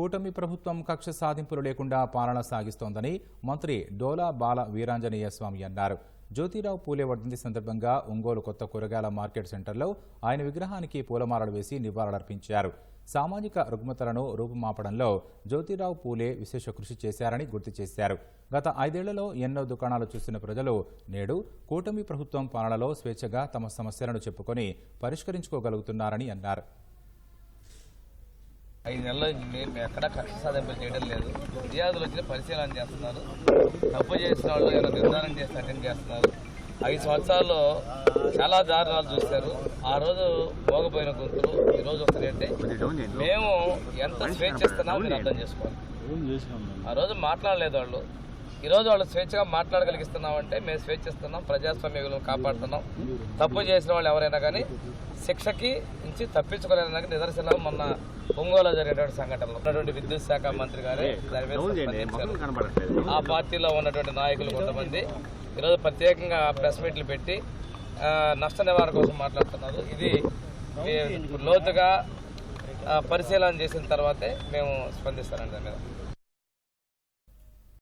కూటమి ప్రభుత్వం కక్ష సాధింపులు లేకుండా పాలన సాగిస్తోందని మంత్రి డోలా బాల వీరాంజనేయ స్వామి అన్నారు. జ్యోతిరావు పూలే వర్ధంతి సందర్భంగా ఒంగోలు కొత్త కూరగాయల మార్కెట్ సెంటర్లో ఆయన విగ్రహానికి పూలమాలలు వేసి నివాళులర్పించారు. సామాజిక రుగ్మతలను రూపుమాపడంలో జ్యోతిరావు పూలే విశేష కృషి చేశారని గుర్తు చేశారు. గత ఐదేళ్ళలో ఎన్నో దుకాణాలు చూసిన ప్రజలు నేడు కూటమి ప్రభుత్వం పాలనలో స్వేచ్ఛగా తమ సమస్యలను చెప్పుకొని పరిష్కరించుకోగలుగుతున్నారని అన్నారు. ఐదు నెలల మేము ఎక్కడా కక్ష సాధింపులు చేయడం లేదు. ఫిర్యాదులు వచ్చి పరిశీలన చేస్తున్నారు. తప్పు చేసిన వాళ్ళు ఏమైనా నిర్ధారణ చేసి అటెండ్ చేస్తున్నారు. ఐదు సంవత్సరాల్లో చాలా దారుణాలు చూశారు. ఆ రోజు మోగపోయిన గొంతులు ఈ రోజు వస్తున్నాయంటే మేము ఎంత స్వేచ్ఛ ఇస్తున్నామో మీరు అర్థం చేసుకోవాలి. ఆ రోజు మాట్లాడలేదు వాళ్ళు. ఈ రోజు వాళ్ళు స్వేచ్ఛగా మాట్లాడగలిగిస్తున్నామంటే మేము స్వేచ్ఛ ఇస్తున్నాం ప్రజాస్వామ్య విలువలను కాపాడుతున్నాం. తప్పు చేసిన వాళ్ళు ఎవరైనా కానీ శిక్షకి నుంచి తప్పించుకోలేదని నిదర్శనం మొన్న ఒంగోలు జరిగినటువంటి సంఘటనలో. ఉన్నటువంటి విద్యుత్ శాఖ మంత్రి గారే. ఆ పార్టీలో ఉన్నటువంటి నాయకులు కొంతమంది. ఈరోజు ప్రత్యేకంగా ప్రెస్ మీట్లు పెట్టి నష్ట నివారణ కోసం మాట్లాడుతున్నారు. ఇది లోతుగా పరిశీలన చేసిన తర్వాతే మేము స్పందిస్తానండి దాని మీద.